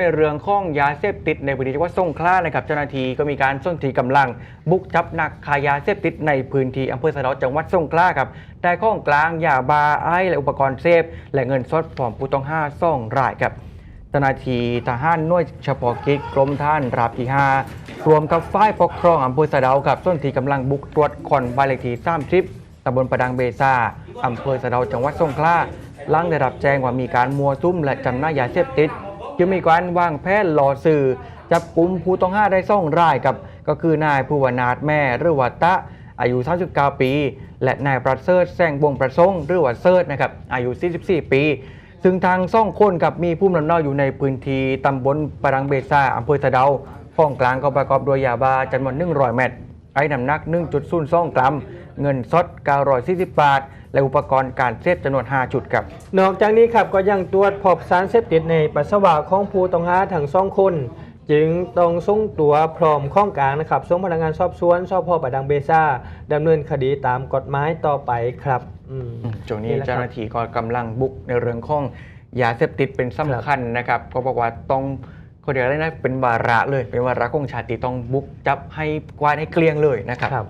ในเรื่องข้องยาเสพติดในพื้นที่จังหวัดสงขลานะครับเจ้าหน้าที่ก็มีการส่วนที่กำลัง บุกจับนักขายยาเสพติดในพื้นที่อำเภอสะเดาจังหวัดสงขลาครับได้ข้องกลางยาบาไอและอุปกรณ์เสพและเงินสดพร้อมผู้ต้องห้าซ่องรายครับเจ้าหน้าที่ทหารหน่วยเฉพาะกิจกรมท่านราบที่ห้ารวมกับฝ่ายปกครองอำเภอสะเดาครับส่วนที่กำลังบุกตรวจคนบ้านเลขที่30ตำบลประดังเบซาอำเภอสะเดาจังหวัดสงขลาหลังได้รับแจ้งว่ามีการมัวซุ่มและจำหน่ายยาเสพติด จึงมีการวางแผนหล่อสื่อจับกลุ่มผู้ต้องหาได้ซ่องรายกับ ก็คือนายภูวนาถแม่หรือว่าตะอายุ 39 ปี และนายประเสริฐแซงวงประสงค์หรือว่าเซิร์ชนะครับอายุ 44 ปี ซึ่งทางซ่องคนกับมีผู้นำนาอยู่ในพื้นที่ตำบลปรังเบซาอำเภอสะเดาข้องกลางก็ประกอบด้วยยาบ้าจำนวน100เม็ด ไอ้น้ำหนัก 1.02 กรัม เงินสด940บาท และอุปกรณ์การเสพจำนวน 5 จุดครับ นอกจากนี้ครับก็ยังตรวจพบสารเสพติดในปัสสาวะของผู้ต้องหาทั้งสองคน จึงต้องส่งตัวพร้อมข้องกลางนะครับส่งพนักงานสอบสวนสพประดังเบซ่าดำเนินคดีตามกฎหมายต่อไปครับอืมช่วงนี้แหละครับเจ้าหน้าที่ก็กำลังบุกในเรื่องของยาเสพติดเป็นสำคัญนะครับ ก็บอกว่าต้อง คนเดียวได้นะเป็นวาระเลย เป็นวาระของชาติต้องบุกจับให้กวาดให้เกลี้ยงเลยนะครับครับ